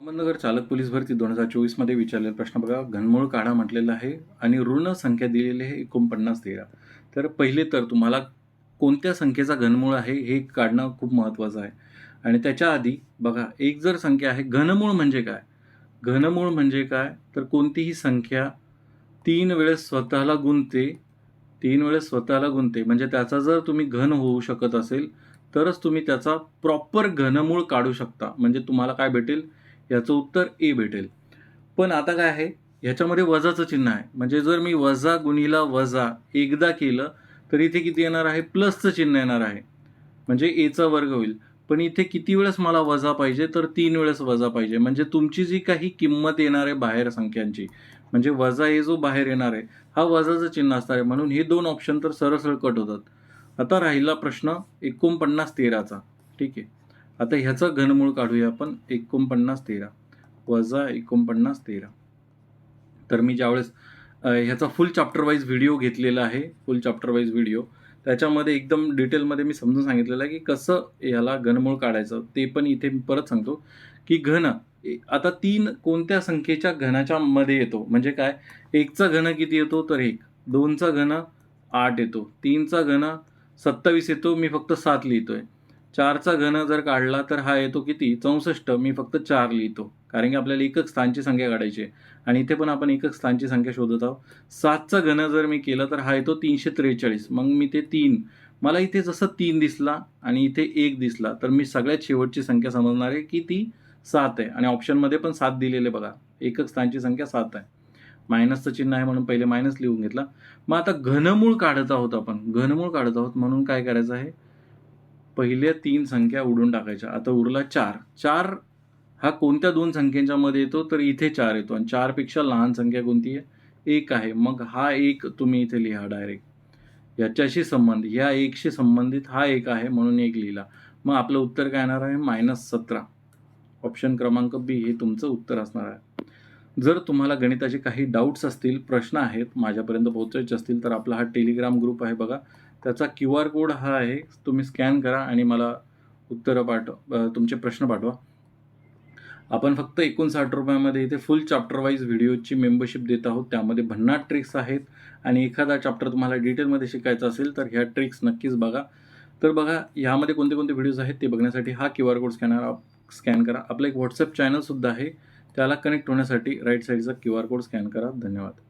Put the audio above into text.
अहमदनगर चालक पोलीस भरती दोन हजार चोवीसमध्ये विचारलेला प्रश्न बघा. घनमूळ काढा म्हटलेला आहे आणि ऋण संख्या दिलेली आहे एकोणपन्नास तेरा. तर पहिले तर तुम्हाला कोणत्या संख्येचा घनमूळ आहे हे काढणं खूप महत्त्वाचं आहे. आणि त्याच्या आधी बघा एक जर संख्या आहे घनमूळ म्हणजे काय? घनमूळ म्हणजे काय? तर कोणतीही संख्या तीन वेळेस स्वतःला गुणते तीन वेळेस स्वतःला गुणते म्हणजे त्याचा जर तुम्ही घन होऊ शकत असेल तरच तुम्ही त्याचा प्रॉपर घनमूळ काढू शकता. म्हणजे तुम्हाला काय भेटेल? याचं उत्तर ए भेटेल. पण आता काय आहे? ह्याच्यामध्ये वजाचं चिन्ह आहे. म्हणजे जर मी वजा गुणीला वजा एकदा केलं तर इथे किती येणार आहे? प्लसचं चिन्ह येणार आहे. म्हणजे एचा वर्ग होईल. पण इथे किती वेळेस मला वजा पाहिजे? तर तीन वेळेस वजा पाहिजे. म्हणजे तुमची जी काही किंमत येणार आहे बाहेर संख्यांची म्हणजे वजा हे जो बाहेर येणार आहे हा वजाचं चिन्ह असणार आहे. म्हणून हे दोन ऑप्शन तर सरसळ कट होतात. आता राहिला प्रश्न एकोणपन्नास तेराचा. ठीक आहे? आता ह्याचं घनमूळ काढूया आपण एकोणपन्नास तेरा वजा एकोणपन्नास तेरा. तर मी ज्यावेळेस ह्याचा फुल चॅप्टर वाईज व्हिडिओ घेतलेला आहे फुल चॅप्टर वाईज व्हिडिओ त्याच्यामध्ये एकदम डिटेलमध्ये मी समजून सांगितलेलं आहे की कसं याला घनमूळ काढायचं ते पण इथे मी परत सांगतो की घन ए- आता तीन कोणत्या संख्येच्या घनाच्या मध्ये येतो? म्हणजे काय? एकचा घन किती येतो? तर एक. दोनचा घन आठ येतो. तीनचा घन सत्तावीस येतो. मी फक्त सात लिहितोय. चारचा घन जर काढला तर हा येतो किती? चौसष्ट. मी फक्त चार लिहितो. कारण की आपल्याला एकक स्थानची संख्या काढायची आहे. आणि इथे पण आपण एकक स्थानची संख्या शोधत आहोत. सातचा घन जर मी केला तर हा येतो तीनशे त्रेचाळीस मग मी ते तीन. मला इथे जसं तीन दिसला आणि इथे एक दिसला तर मी सगळ्यात शेवटची संख्या समजणार आहे की ती सात आहे. आणि ऑप्शनमध्ये पण सात दिलेले बघा. एकक स्थानची संख्या सात आहे. मायनसचं चिन्ह आहे म्हणून पहिले मायनस लिहून घेतला. मग आता घनमूळ काढत आहोत आपण. घनमूळ काढत आहोत म्हणून काय करायचं आहे? पहिल्या तीन संख्या उडून टाकायच्या. आता उरला चार. चार हा कोणत्या दोन संख्येच्या मध्ये येतो? तर इथे चार येतो. आणि चारपेक्षा लहान संख्या कोणती आहे? एक आहे. मग हा एक तुम्ही इथे लिहा डायरेक्ट याच्याशी संबंध ह्या एकशी संबंधित हा एक आहे म्हणून एक लिहिला. मग आपलं उत्तर काय येणार आहे? मायनस सतरा. ऑप्शन क्रमांक बी हे तुमचं उत्तर असणार आहे. जर तुम्हाला गणिताचे काही डाऊट्स असतील प्रश्न आहेत माझ्यापर्यंत पोहोचायचे असतील तर आपला हा टेलिग्राम ग्रुप आहे बघा. त्याचा क्यू आर कोड हा आहे. तुम्ही स्कॅन करा आणि मला उत्तरं पाठव तुमचे प्रश्न पाठवा. आपण फक्त एकोणसाठ रुपयामध्ये इथे फुल चॅप्टरवाईज व्हिडिओची मेंबरशिप देत आहोत. त्यामध्ये भन्नाट ट्रिक्स आहेत आणि एखादा चॅप्टर तुम्हाला डिटेलमध्ये शिकायचा असेल तर ह्या ट्रिक्स नक्कीच बघा. तर बघा ह्यामध्ये कोणते कोणते व्हिडिओज आहेत ते बघण्यासाठी हा Q R code scanner scan करा. आपलं एक व्हॉट्सअप चॅनलसुद्धा आहे. त्याला कनेक्ट होण्यासाठी राईट साईडचा क्यू आर कोड स्कॅन करा. धन्यवाद.